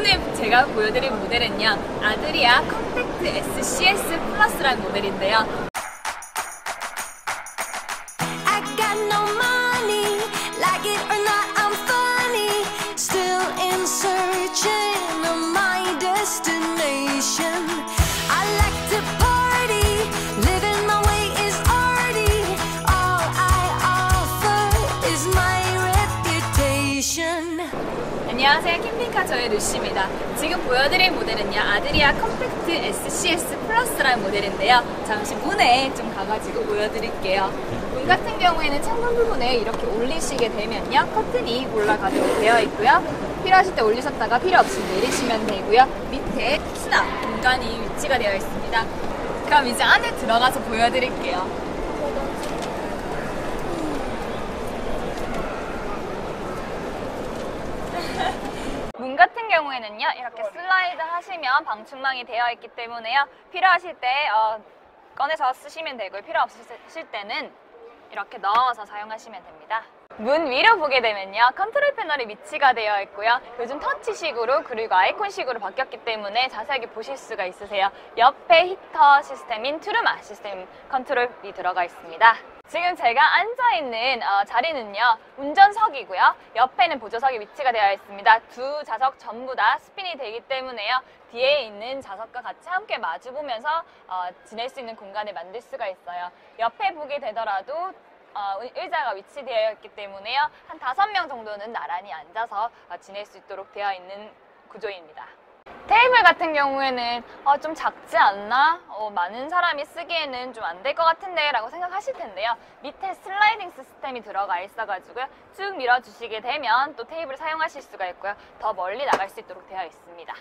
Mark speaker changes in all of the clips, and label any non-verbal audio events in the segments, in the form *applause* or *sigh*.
Speaker 1: 오늘 제가 보여드릴 모델은요 아드리아 컴팩트 SCS 플러스라는 모델인데요. 안녕하세요 캠핑카 저의 루시입니다. 지금 보여드릴 모델은요 아드리아 컴팩트 SCS 플러스라는 모델인데요. 잠시 문에 좀 가가지고 보여드릴게요. 문 같은 경우에는 창문 부분에 이렇게 올리시게 되면요 커튼이 올라가도록 되어 있고요. 필요하실 때 올리셨다가 필요 없이 내리시면 되고요. 밑에 수납 공간이 위치가 되어 있습니다. 그럼 이제 안에 들어가서 보여드릴게요 같은 경우에는요 이렇게 슬라이드 하시면 방충망이 되어 있기 때문에요. 필요하실 때 어, 꺼내서 쓰시면 되고요. 필요 없으실 때는 이렇게 넣어서 사용하시면 됩니다. 문 위로 보게 되면요 컨트롤 패널이 위치가 되어 있고요. 요즘 터치식으로 그리고 아이콘식으로 바뀌었기 때문에 자세하게 보실 수가 있으세요. 옆에 히터 시스템인 트루마 시스템 컨트롤이 들어가 있습니다 지금 제가 앉아있는 어, 자리는요 운전석이고요. 옆에는 보조석이 위치가 되어 있습니다. 두 좌석 전부 다 스핀이 되기 때문에요. 뒤에 있는 좌석과 같이 함께 마주보면서 어, 지낼 수 있는 공간을 만들 수가 있어요. 옆에 보게 되더라도 어, 의자가 위치되어 있기 때문에요. 한 다섯 명 정도는 나란히 앉아서 어, 지낼 수 있도록 되어 있는 구조입니다 테이블 같은 경우에는 어, 좀 작지 않나? 어, 많은 사람이 쓰기에는 좀 안 될 것 같은데 라고 생각하실 텐데요. 밑에 슬라이딩 시스템이 들어가 있어가지고요. 쭉 밀어주시게 되면 또 테이블을 사용하실 수가 있고요. 더 멀리 나갈 수 있도록 되어 있습니다.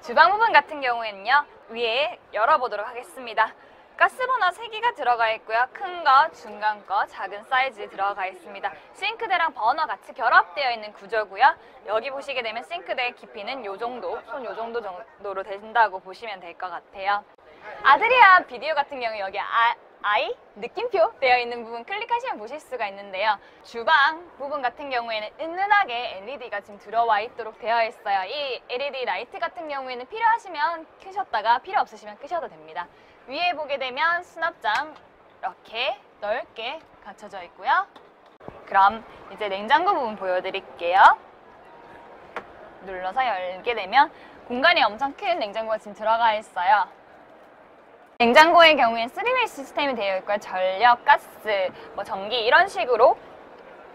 Speaker 1: 주방 부분 같은 경우에는요. 위에 열어보도록 하겠습니다. 가스버너 3개가 들어가 있고요. 큰 거, 중간 거, 작은 사이즈 들어가 있습니다. 싱크대랑 버너 같이 결합되어 있는 구조고요. 여기 보시게 되면 싱크대 깊이는 요 정도, 손 요 정도 정도로 된다고 보시면 될 것 같아요. 아드리아 비디오 같은 경우 여기 아, 아이 느낌표 되어 있는 부분 클릭하시면 보실 수가 있는데요. 주방 부분 같은 경우에는 은은하게 LED가 지금 들어와 있도록 되어 있어요. 이 LED 라이트 같은 경우에는 필요하시면 켜셨다가 필요 없으시면 끄셔도 됩니다. 위에 보게 되면 수납장 이렇게 넓게 갖춰져 있고요. 그럼 이제 냉장고 부분 보여드릴게요. 눌러서 열게 되면 공간이 엄청 큰 냉장고가 지금 들어가 있어요. 냉장고의 경우엔 3웨이 시스템이 되어 있고요. 전력, 가스, 뭐 전기 이런 식으로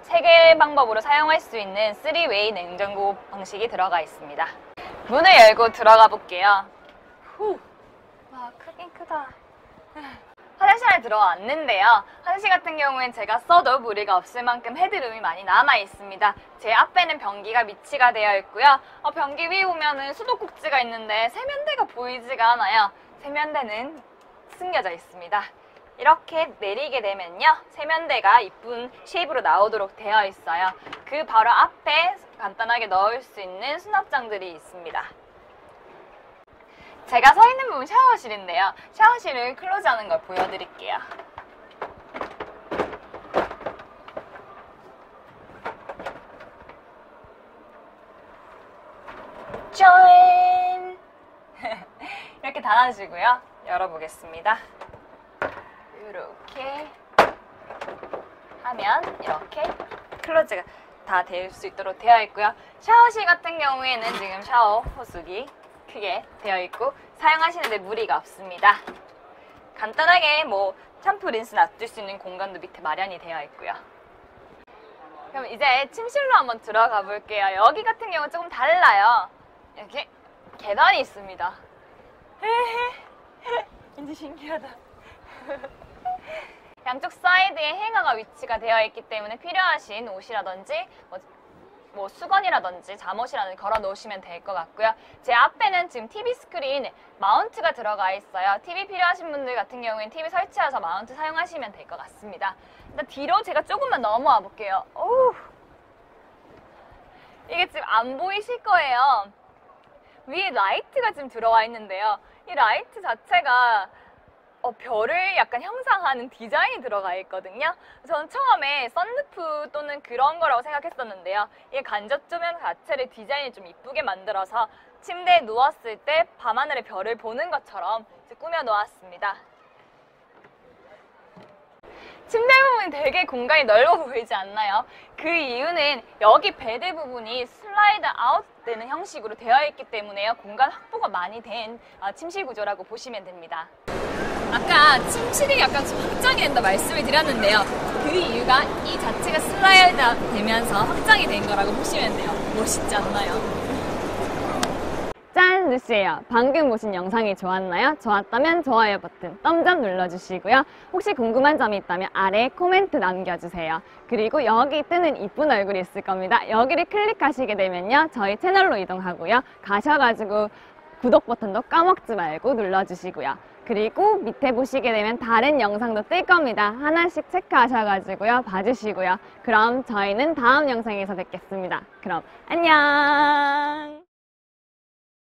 Speaker 1: 세 개의 방법으로 사용할 수 있는 3웨이 냉장고 방식이 들어가 있습니다. 문을 열고 들어가 볼게요. 후. 와, 크긴 크다. 화장실에 들어왔는데요. 화장실 같은 경우엔 제가 써도 무리가 없을 만큼 헤드룸이 많이 남아 있습니다. 제 앞에는 변기가 위치가 되어 있고요. 어, 변기 위에 보면은 수도꼭지가 있는데 세면대가 보이지가 않아요. 세면대는 숨겨져 있습니다. 이렇게 내리게 되면요. 세면대가 이쁜 쉐입으로 나오도록 되어 있어요. 그 바로 앞에 간단하게 넣을 수 있는 수납장들이 있습니다. 제가 서 있는 부분 샤워실인데요. 샤워실을 클로즈하는 걸 보여드릴게요. 짠! *laughs* 이렇게 닫아주고요. 열어보겠습니다. 이렇게 하면 이렇게 클로즈가 다 될 수 있도록 되어 있고요. 샤워실 같은 경우에는 지금 샤워 호수기 크게 되어 있고 사용하시는데 무리가 없습니다. 간단하게 뭐 샴푸 린스 놔둘 수 있는 공간도 밑에 마련이 되어 있고요. 그럼 이제 침실로 한번 들어가 볼게요. 여기 같은 경우는 조금 달라요. 이렇게 계단이 있습니다. *laughs* 왠지 신기하다. *laughs* 양쪽 사이드에 행어가 위치가 되어 있기 때문에 필요하신 옷이라든지 뭐, 뭐 수건이라든지 잠옷이라든지 걸어 놓으시면 될 것 같고요. 제 앞에는 지금 TV 스크린 마운트가 들어가 있어요. TV 필요하신 분들 같은 경우에는 TV 설치해서 마운트 사용하시면 될 것 같습니다. 일단 뒤로 제가 조금만 넘어와 볼게요. 오우. 이게 지금 안 보이실 거예요. 위에 라이트가 지금 들어와 있는데요. 이 라이트 자체가 어, 별을 약간 형상하는 디자인이 들어가 있거든요. 저는 처음에 썬루프 또는 그런 거라고 생각했었는데요. 이 간접 조명 자체를 디자인이 좀 이쁘게 만들어서 침대에 누웠을 때 밤하늘의 별을 보는 것처럼 꾸며 놓았습니다. 침대 부분이 되게 공간이 넓어 보이지 않나요? 그 이유는 여기 베드 부분이 슬라이드 아웃 되는 형식으로 되어 있기 때문에요. 공간 확보가 많이 된 아, 침실 구조라고 보시면 됩니다. 아까 침실이 약간 좀 확장이 된다 말씀을 드렸는데요. 그 이유가 이 자체가 슬라이드 되면서 확장이 된 거라고 보시면 돼요. 멋있지 않나요? 짠! 뉴스예요. 방금 보신 영상이 좋았나요? 좋았다면 좋아요 버튼, 덤점 눌러주시고요. 혹시 궁금한 점이 있다면 아래 코멘트 남겨주세요. 그리고 여기 뜨는 이쁜 얼굴이 있을 겁니다. 여기를 클릭하시게 되면요. 저희 채널로 이동하고요. 가셔가지고 구독 버튼도 까먹지 말고 눌러주시고요. 그리고 밑에 보시게 되면 다른 영상도 뜰 겁니다. 하나씩 체크하셔가지고요. 봐주시고요. 그럼 저희는 다음 영상에서 뵙겠습니다. 그럼 안녕!